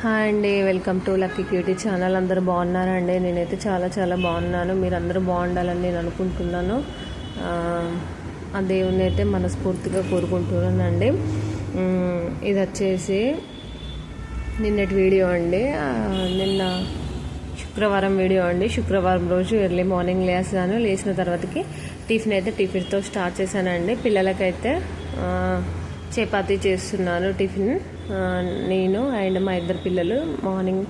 Hi అండి welcome to lucky cutie channel. అందరూ బాగున్నారండి? నేనైతే చాలా చాలా బాగున్నాను. మీరు అందరూ బాగుండాలని నేను అనుకుంటున్నాను. ఆ, ఆ దేవుని అయితే మనస్ఫూర్తిగా కోరుకుంటున్నానండి. ఇది వచ్చేసి నిన్నటి వీడియో అండి. నిన్న శుక్రవారం వీడియో అండి. శుక్రవారం రోజు ఎర్లీ మార్నింగ్ లేసాను. లేచిన తర్వాతకి టిఫిన్ అయితే టిఫిన్తో స్టార్ట్ చేశానండి. పిల్లలకైతే చపాతి చపాతీ చేస్తున్నాను టిఫిన్. నేను అండ్ మా ఇద్దరు పిల్లలు మార్నింగ్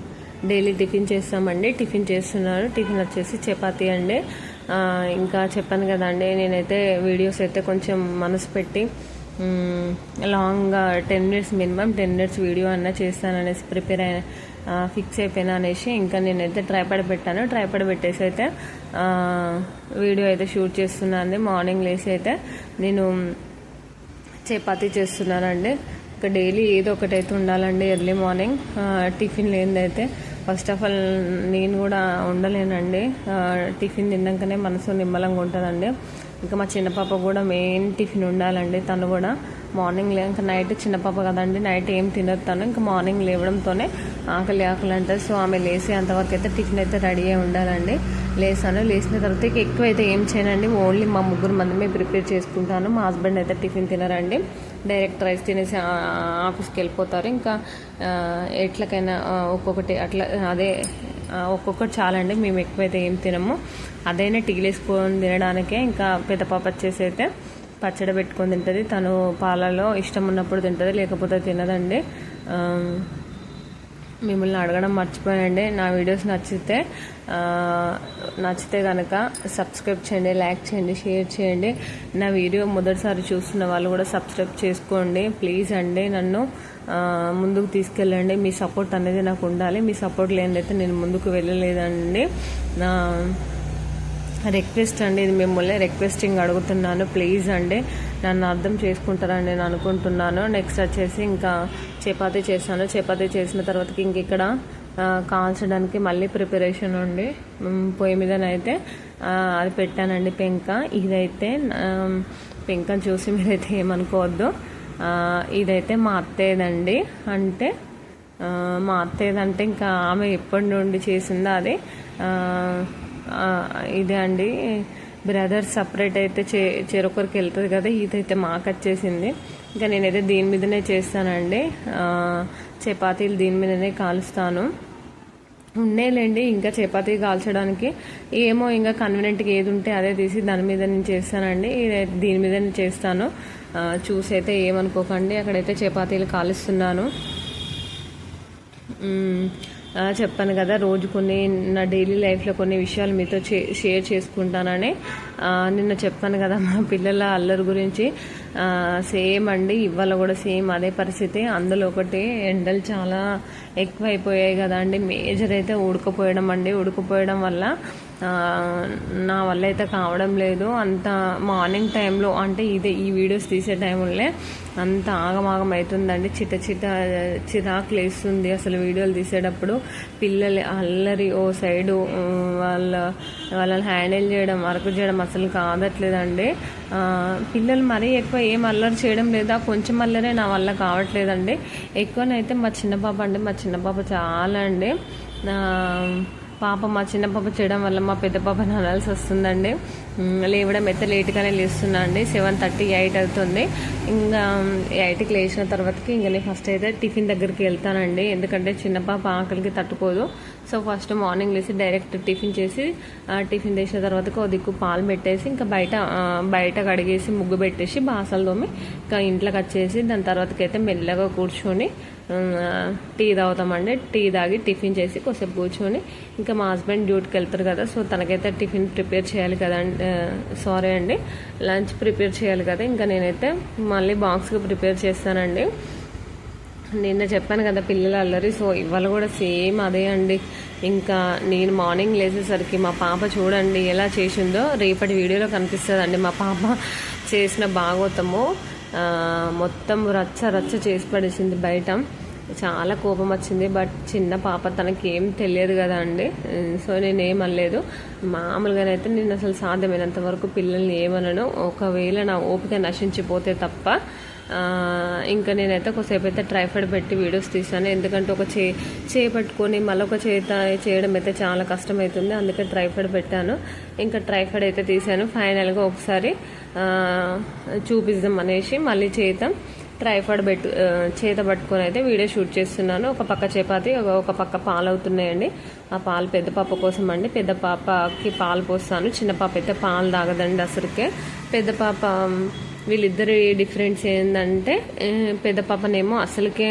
డైలీ టిఫిన్ చేస్తామండి. టిఫిన్ చేస్తున్నారు. టిఫిన్ వచ్చేసి చపాతి అండి. ఇంకా చెప్పాను కదండి నేనైతే వీడియోస్ అయితే కొంచెం మనసు పెట్టి లాంగ్గా ten minutes minimum ten minutes video అన్నా చేస్తాననేసి ప్రిపేర్ అయిన ఫిక్స్ అయిపోయినా అనేసి ఇంకా నేనైతే ట్రైపాడ్ పెట్టాను. ట్రైపాడ్ పెట్టేసి అయితే వీడియో అయితే షూట్ చేస్తున్నాను మార్నింగ్ లేసి అయితే నేను చపాతీ చేస్తున్నానండి. ఇంకా డైలీ ఏదో ఒకటి అయితే ఉండాలండి ఎర్లీ మార్నింగ్. టిఫిన్ లేనిదైతే. ఫస్ట్ ఆఫ్ ఆల్ నేను కూడా ఉండలేనండి. టిఫిన్ తిన్నాకనే మనసు నిమ్మలంగా ఉంటుందండి. ఇంకా మా చిన్న పాప కూడా మెయిన్ టిఫిన్ ఉండాలండి. తను కూడా మార్నింగ్ లే ఇంకా నైట్ చిన్న పాప కదండి. నైట్ ఏం తినదు తను. ఇంకా మార్నింగ్ లేవడంతోనే ఆకలి ఆకలి అంటారు సో ఆమె లేసి అంతవరకు అయితే టిఫిన్ అయితే రెడీ అయి ఉండాలండి. లేసాను. లేచిన తర్వాత ఎక్కువ అయితే ఏం చేయనండి. ఓన్లీ మా ముగ్గురు మందమే ప్రిపేర్ చేసుకుంటాను. మా హస్బెండ్ అయితే టిఫిన్ తినరండి. డైరెక్ట్ రైస్ తినేసి ఆఫీస్కి వెళ్ళిపోతారు. ఇంకా ఎట్లకైనా ఒక్కొక్కటి అట్లా అదే ఒక్కొక్కటి చాలండి మేము ఎక్కువైతే ఏం తినము. అదైనా టీలు వేసుకొని తినడానికే ఇంకా పెద్ద పాప వచ్చేసి అయితే పచ్చడి పెట్టుకొని తింటుంది. తను పాలలో ఇష్టం ఉన్నప్పుడు తింటుంది లేకపోతే తినదండి. మిమ్మల్ని అడగడం మర్చిపోయానండి. నా వీడియోస్ నచ్చితే నచ్చితే కనుక సబ్స్క్రైబ్ చేయండి లైక్ చేయండి షేర్ చేయండి. నా వీడియో మొదటిసారి చూస్తున్న వాళ్ళు కూడా సబ్స్క్రైబ్ చేసుకోండి. ప్లీజ్ అండి నన్ను ముందుకు తీసుకెళ్ళండి. మీ సపోర్ట్ అనేది నాకు ఉండాలి. మీ సపోర్ట్ లేనిదైతే నేను ముందుకు వెళ్ళలేదండి. నా రిక్వెస్ట్ అండి ఇది మిమ్మల్ని రిక్వెస్టింగ్ అడుగుతున్నాను. ప్లీజ్ అండి నన్ను అర్థం చేసుకుంటారని నేను అనుకుంటున్నాను. నెక్స్ట్ వచ్చేసి ఇంకా చపాతీ చేశాను. చపాతీ చేసిన తర్వాత ఇంక ఇక్కడ కాల్చడానికి మళ్ళీ ప్రిపరేషన్ ఉండి పొయ్యి మీదనైతే అది పెట్టానండి పెంక. ఇదైతే ఆ, పెంకను చూసి మీరైతే ఏమనుకోవద్దు. ఇదైతే మా అత్తయ్యదండి. అంటే మా అత్తయ్యదంటే ఇంకా ఆమె ఎప్పటి నుండి చేసిందో అది? ఇదే అండి. బ్రదర్ సపరేట్ అయితే చే చెరొకరికి వెళ్తుంది కదా ఇదైతే మాకు వచ్చేసింది ఇంకా నేనైతే దీని మీదనే చేస్తానండి. చపాతీలు దీని మీదనే కాలుస్తాను. ఉండేలేండి ఇంకా చపాతీ కాల్చడానికి. ఏమో ఇంకా కన్వీనెంట్గా ఏది ఉంటే అదే తీసి దాని మీద నేను చేస్తానండి. దీని మీద నేను చేస్తాను. చూసి అయితే ఏమనుకోకండి అక్కడైతే చపాతీలు కాలుస్తున్నాను. చెప్పాను కదా రోజు కొన్ని నా డైలీ లైఫ్లో కొన్ని విషయాలు మీతో షేర్ చేసుకుంటానని. నిన్న చెప్పాను కదా మా పిల్లల అల్లరి గురించి. సేమ్ అండి ఇవాళ కూడా సేమ్ అదే పరిస్థితి. అందులో ఒకటి ఎండలు చాలా ఎక్కువ అయిపోయాయి కదా అండి. మేజర్ అయితే ఉడకపోయడం అండి. ఉడకపోయడం వల్ల నా వల్ల అయితే కావడం లేదు. అంత మార్నింగ్ టైంలో అంటే ఇదే ఈ వీడియోస్ తీసే టైంలో అంత ఆగమాగం అవుతుందండి చిట చిట చిరాకు లేస్తుంది అసలు వీడియోలు తీసేటప్పుడు. పిల్లలు అల్లరి ఓ సైడు వాళ్ళ వాళ్ళని హ్యాండిల్ చేయడం వర్క్ చేయడం అసలు కాదట్లేదండి. పిల్లలు మరీ ఎక్కువ ఏం అల్లరి చేయడం లేదా కొంచెం అల్లరే నా వల్ల కావట్లేదండి. ఎక్కువనైతే మా చిన్న పాప అండి మా చిన్న పాప చాలా అండి. పాప మా చిన్న పాప చేయడం వల్ల మా పెద్ద పాప అనాల్సి వస్తుందండి. లేవడం అయితే లేట్గానే లేస్తున్నా అండి. సెవెన్ థర్టీ ఎయిట్ అవుతుంది. ఇంకా ఎయిట్కి లేచిన తర్వాతకి ఇంకా నేను ఫస్ట్ అయితే టిఫిన్ దగ్గరికి వెళ్తానండి. ఎందుకంటే చిన్న పాప ఆకలికి తట్టుకోదు. సో ఫస్ట్ మార్నింగ్ లేసి డైరెక్ట్ టిఫిన్ చేసి టిఫిన్ చేసిన తర్వాత ఒక దిక్కు పాలు పెట్టేసి ఇంకా బయట బయట కడిగేసి ముగ్గు పెట్టేసి బాసలు తోమి ఇంకా ఇంట్లోకి వచ్చేసి దాని తర్వాతకైతే అయితే మెల్లగా కూర్చొని టీ తాగుతామండి. టీ తాగి టిఫిన్ చేసి కొద్దిసేపు కూర్చొని ఇంకా మా హస్బెండ్ డ్యూటీకి వెళ్తారు కదా సో తనకైతే టిఫిన్ ప్రిపేర్ చేయాలి కదా సారీ అండి లంచ్ ప్రిపేర్ చేయాలి కదా ఇంకా నేనైతే మళ్ళీ బాక్స్కి ప్రిపేర్ చేస్తానండి. నిన్న చెప్పాను కదా పిల్లల అల్లరి సో ఇవాళ కూడా సేమ్ అదే అండి. ఇంకా నేను మార్నింగ్ లేచేసరికి మా పాప చూడండి ఎలా చేసిందో రేపటి వీడియోలో కనిపిస్తుందండి. మా పాప చేసిన భాగవతము మొత్తం రచ్చ రచ్చ చేసి పడేసింది బయట. చాలా కోపం వచ్చింది బట్ చిన్న పాప తనకి ఏం తెలియదు కదా అండి. సో నేను ఏమనలేదు మామూలుగానైతే నేను అసలు సాధ్యమైనంత వరకు పిల్లల్ని ఏమనను. ఒకవేళ నా ఓపిక నశించిపోతే తప్ప ఇంకా నేనైతే ఒకసేపు అయితే ట్రైఫైడ్ పెట్టి వీడియోస్ తీసాను ఎందుకంటే ఒక చే చేయి పట్టుకొని మళ్ళీ ఒక చేత చేయడం అయితే చాలా కష్టమవుతుంది అందుకే ట్రైఫైడ్ పెట్టాను. ఇంకా ట్రైఫైడ్ అయితే తీసాను ఫైనల్గా ఒకసారి చూపిద్దాం అనేసి మళ్ళీ చేత ట్రైఫాడ్ పెట్టు చేత పట్టుకొని అయితే వీడియో షూట్ చేస్తున్నాను. ఒక పక్క చపాతి ఒక పక్క పాలు అవుతున్నాయండి ఆ పాలు పెద్ద పాప కోసం అండి. పెద్ద పాపకి పాలు పోస్తాను. చిన్న పాప అయితే పాలు తాగదండి అసలుకే. పెద్ద పాప వీళ్ళిద్దరి డిఫరెన్స్ ఏంటంటే పెద్ద పాపనేమో అసలుకే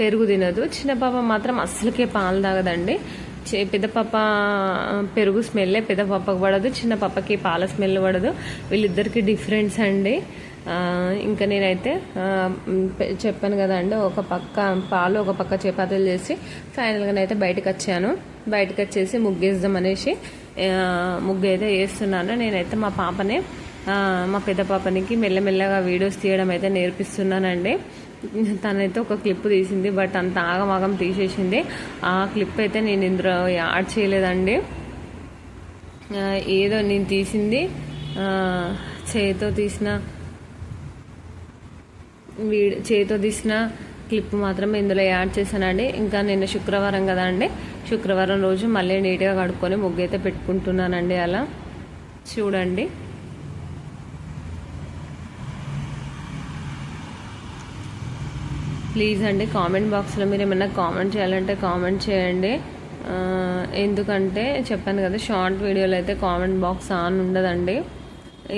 పెరుగు తినదు. చిన్న పాప మాత్రం అసలుకే పాలు తాగదండి. పెద్ద పాప పెరుగు స్మెల్లే పెద్ద పాపకు పడదు చిన్న పాపకి పాల స్మెల్ పడదు. వీళ్ళిద్దరికి డిఫరెన్స్ అండి. ఇంకా నేనైతే చెప్పాను కదా అండి ఒక పక్క పాలు ఒక పక్క చపాతీలు చేసి ఫైనల్గా అయితే బయటకు వచ్చాను. బయటకు వచ్చేసి ముగ్గేద్దాం అనేసి ముగ్గు అయితే వేస్తున్నాను. నేనైతే మా పాపనే మా పెద్ద పాపనికి మెల్లమెల్లగా వీడియోస్ తీయడం అయితే నేర్పిస్తున్నానండి. తనైతే ఒక క్లిప్ తీసింది బట్ అంత ఆగమాగం తీసేసింది. ఆ క్లిప్ అయితే నేను ఇందులో యాడ్ చేయలేదండి. ఏదో నేను తీసింది చేతో చేతితో తీసిన వీడి చేతితో తీసిన క్లిప్ మాత్రమే ఇందులో యాడ్ చేశానండి. ఇంకా నిన్న శుక్రవారం కదా అండి. శుక్రవారం రోజు మళ్ళీ నీట్గా కడుక్కొని ముగ్గు అయితే పెట్టుకుంటున్నానండి అలా. చూడండి. ప్లీజ్ అండి కామెంట్ బాక్స్లో మీరు ఏమైనా కామెంట్ చేయాలంటే కామెంట్ చేయండి. ఎందుకంటే చెప్పాను కదా షార్ట్ వీడియోలో అయితే కామెంట్ బాక్స్ ఆన్ ఉండదండి.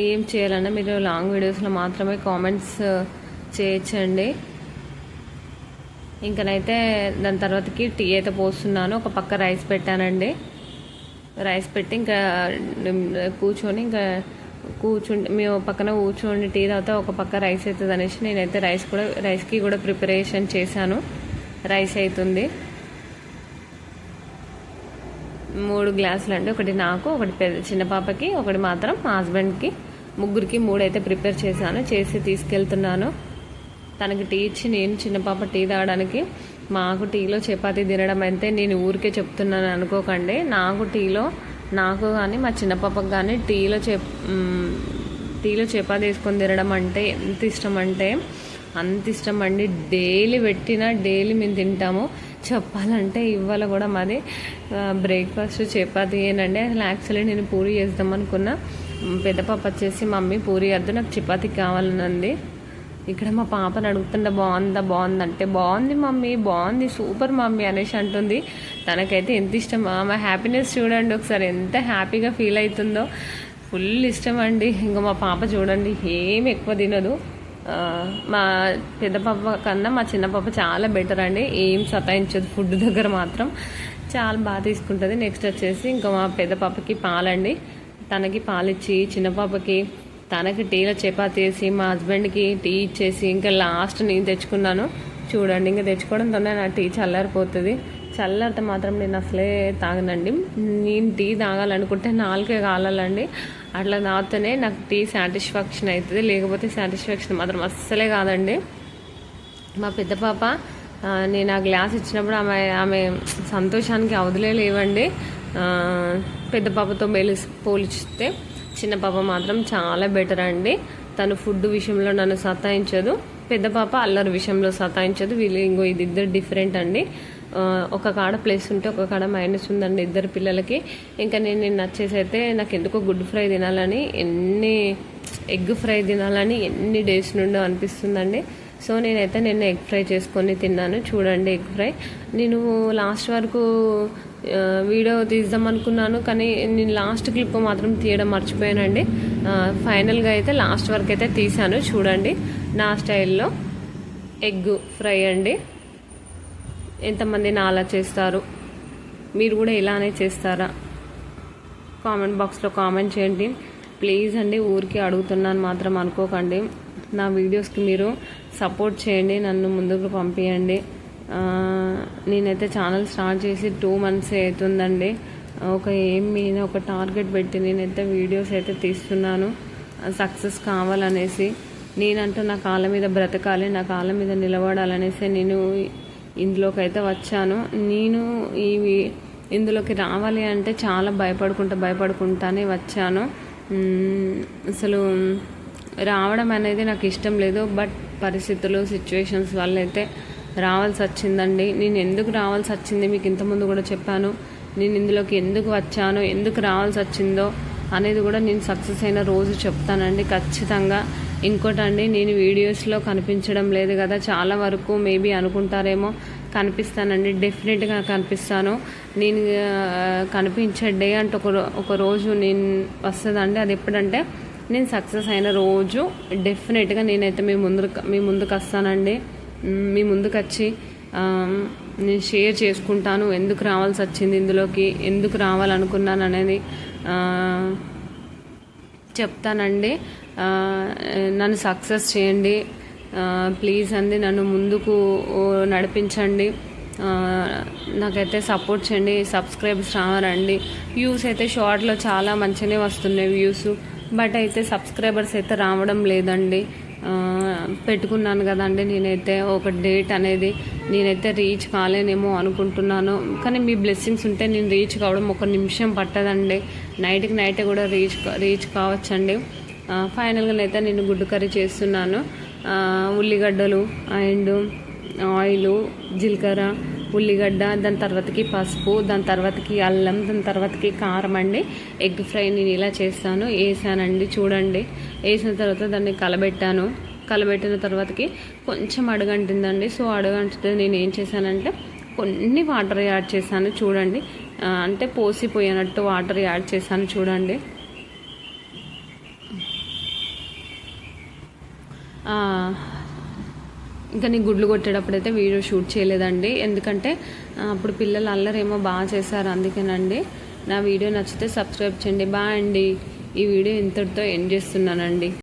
ఏం చేయాలన్నా మీరు లాంగ్ వీడియోస్లో మాత్రమే కామెంట్స్ చేయొచ్చండి. ఇంకనైతే దాని తర్వాతకి టీ అయితే పోస్తున్నాను. ఒక పక్క రైస్ పెట్టానండి. రైస్ పెట్టి ఇంకా కూర్చొని ఇంకా కూర్చుండి మేము పక్కన కూర్చోండి టీ తర్వాత ఒక పక్క రైస్ అవుతుంది అనేసి నేనైతే రైస్ కూడా రైస్కి కూడా ప్రిపరేషన్ చేశాను. రైస్ అవుతుంది మూడు గ్లాసులు అండి ఒకటి నాకు ఒకటి పెద్ద చిన్న పాపకి ఒకటి మాత్రం మా హస్బెండ్కి. ముగ్గురికి మూడు అయితే ప్రిపేర్ చేశాను చేసి తీసుకెళ్తున్నాను. తనకి టీ ఇచ్చి నేను చిన్న పాప టీ తాగడానికి మాకు టీలో చపాతీ తినడం అయితే నేను ఊరికే చెప్తున్నాను అనుకోకండి. నాకు టీలో నాకు కానీ మా చిన్న పాపకు కానీ టీలో చే టీలో చపాతి వేసుకొని తినడం అంటే ఎంత ఇష్టం అంటే అంత ఇష్టం అండి. డైలీ పెట్టినా డైలీ మేము తింటాము. చెప్పాలంటే ఇవాళ కూడా మాది బ్రేక్ఫాస్ట్ చపాతి ఏనండి. అసలు యాక్చువల్లీ నేను పూరి చేద్దాం అనుకున్నా. పెద్ద పాప వచ్చేసి మమ్మీ పూరి వద్దు నాకు చపాతీ కావాలనంది ఇక్కడ మా పాపను అడుగుతుంటే బాగుందా బాగుందంటే బాగుంది మమ్మీ బాగుంది సూపర్ మమ్మీ అనేసి అంటుంది. తనకైతే ఎంత ఇష్టం ఆమె హ్యాపీనెస్ చూడండి ఒకసారి ఎంత హ్యాపీగా ఫీల్ అవుతుందో. ఫుల్ ఇష్టం అండి. ఇంకా మా పాప చూడండి ఏం ఎక్కువ తినదు. మా పెద్ద పాప కన్నా మా చిన్న పాప చాలా బెటర్ అండి. ఏం సతాయించదు ఫుడ్ దగ్గర మాత్రం. చాలా బాగా తీసుకుంటుంది. నెక్స్ట్ వచ్చేసి ఇంకా మా పెద్ద పాపకి పాలండి. తనకి పాలిచ్చి చిన్న పాపకి తనకి టీలో చపాతీ వేసి మా హస్బెండ్కి టీ ఇచ్చేసి ఇంకా లాస్ట్ నేను తెచ్చుకున్నాను. చూడండి ఇంకా తెచ్చుకోవడంతోనే నా టీ చల్లారిపోతుంది. చల్లారితే మాత్రం నేను అసలే తాగనండి. నేను టీ తాగాలనుకుంటే నాలుగే కాలాలండి. అట్లా తాగితేనే నాకు టీ సాటిస్ఫాక్షన్ అవుతుంది లేకపోతే సాటిస్ఫాక్షన్ మాత్రం అస్సలే కాదండి. మా పెద్ద పాప నేను ఆ గ్లాస్ ఇచ్చినప్పుడు ఆమె ఆమె సంతోషానికి అవధులే లేవండి. పెద్ద పాపతో మెలిసి పోలిస్తే చిన్న పాప మాత్రం చాలా బెటర్ అండి. తను ఫుడ్ విషయంలో నన్ను సతాయించదు. పెద్ద పాప అల్లరి విషయంలో సతాయించదు. వీళ్ళు ఇంకో ఇది ఇద్దరు డిఫరెంట్ అండి. ఒక కాడ ప్లస్ ఉంటే ఒక కాడ మైనస్ ఉందండి ఇద్దరు పిల్లలకి. ఇంకా నేను నిన్న వచ్చేసైతే అయితే నాకు ఎందుకో గుడ్ ఫ్రై తినాలని ఎన్ని ఎగ్ ఫ్రై తినాలని ఎన్ని డేస్ నుండో అనిపిస్తుందండి. సో నేనైతే నిన్న ఎగ్ ఫ్రై చేసుకొని తిన్నాను. చూడండి ఎగ్ ఫ్రై. నేను లాస్ట్ వరకు వీడియో తీద్దాం అనుకున్నాను కానీ నేను లాస్ట్ క్లిప్ మాత్రం తీయడం మర్చిపోయానండి. ఫైనల్గా అయితే లాస్ట్ వరకు అయితే తీసాను చూడండి. నా స్టైల్లో ఎగ్ ఫ్రై అండి. ఎంతమంది నాలా చేస్తారు? మీరు కూడా ఇలానే చేస్తారా? కామెంట్ బాక్స్లో కామెంట్ చేయండి. ప్లీజ్ అండి ఊరికి అడుగుతున్నాను మాత్రం అనుకోకండి. నా వీడియోస్కి మీరు సపోర్ట్ చేయండి నన్ను ముందుకు పంపించండి నేనైతే ఛానల్ స్టార్ట్ చేసి టూ మంత్స్ అవుతుందండి. ఒక ఏం మీద ఒక టార్గెట్ పెట్టి నేనైతే వీడియోస్ అయితే తీస్తున్నాను. సక్సెస్ కావాలనేసి. నేనంటూ నా కాళ్ళ మీద బ్రతకాలి నా కాళ్ళ మీద నిలబడాలనేసి నేను ఇందులోకి అయితే వచ్చాను. నేను ఈ ఇందులోకి రావాలి అంటే చాలా భయపడుకుంటా భయపడుకుంటానే వచ్చాను. అసలు రావడం అనేది నాకు ఇష్టం లేదు బట్ పరిస్థితులు సిచ్యువేషన్స్ వల్ల అయితే రావాల్సి వచ్చిందండి. నేను ఎందుకు రావాల్సి వచ్చింది? మీకు ఇంతకుముందు కూడా చెప్పాను. నేను ఇందులోకి ఎందుకు వచ్చాను ఎందుకు రావాల్సి వచ్చిందో అనేది కూడా నేను సక్సెస్ అయిన రోజు చెప్తానండి. ఖచ్చితంగా. ఇంకోటండి నేను వీడియోస్లో కనిపించడం లేదు కదా. చాలా వరకు మేబీ అనుకుంటారేమో కనిపిస్తానండి. డెఫినెట్గా కనిపిస్తాను. నేను కనిపించే డే అంటే ఒక ఒక రోజు నేను వస్తుందండి. అది ఎప్పుడంటే నేను సక్సెస్ అయిన రోజు. డెఫినెట్గా నేనైతే మీ ముందు మీ ముందుకు వస్తానండి. మీ ముందుకు వచ్చి నేను షేర్ చేసుకుంటాను ఎందుకు రావాల్సి వచ్చింది ఇందులోకి ఎందుకు రావాలనుకున్నాను అనేది చెప్తానండి. నన్ను సక్సెస్ చేయండి. ప్లీజ్ అండి నన్ను ముందుకు ఓ, నడిపించండి. నాకైతే సపోర్ట్ చేయండి సబ్స్క్రైబ్స్ రావాలండి. వ్యూస్ అయితే షార్ట్లో చాలా మంచిగానే వస్తున్నాయి వ్యూస్ బట్ అయితే సబ్స్క్రైబర్స్ అయితే రావడం లేదండి. పెట్టుకున్నాను కదండి నేనైతే. ఒక డేట్ అనేది నేనైతే రీచ్ కాలేనేమో అనుకుంటున్నాను. కానీ మీ బ్లెస్సింగ్స్ ఉంటే నేను రీచ్ కావడం ఒక నిమిషం పట్టదండి. నైట్కి నైట్ కూడా రీచ్ రీచ్ కావచ్చండి. ఫైనల్గా అయితే నేను గుడ్డు కర్రీ చేస్తున్నాను. ఉల్లిగడ్డలు అండ్ ఆయిలు జీలకర్ర ఉల్లిగడ్డ దాని తర్వాతకి పసుపు దాని తర్వాతకి అల్లం దాని తర్వాతకి కారం అండి. ఎగ్ ఫ్రై నేను ఇలా చేస్తాను. వేసానండి చూడండి. వేసిన తర్వాత దాన్ని కలబెట్టాను. కలబెట్టిన తర్వాతకి కొంచెం అడుగంటిందండి. సో అడుగంటితే నేను ఏం చేశానంటే కొన్ని వాటర్ యాడ్ చేశాను చూడండి. అంటే పోసిపోయినట్టు వాటర్ యాడ్ చేశాను చూడండి. ఇంకా నేను గుడ్లు కొట్టేటప్పుడు అయితే వీడియో షూట్ చేయలేదండి. ఎందుకంటే అప్పుడు పిల్లలు అల్లరేమో బాగా చేశారు అందుకేనండి. నా వీడియో నచ్చితే సబ్స్క్రైబ్ చేయండి. బాయ్ అండి. ఈ వీడియో ఇంతటితో ఎండ్ చేస్తున్నానండి.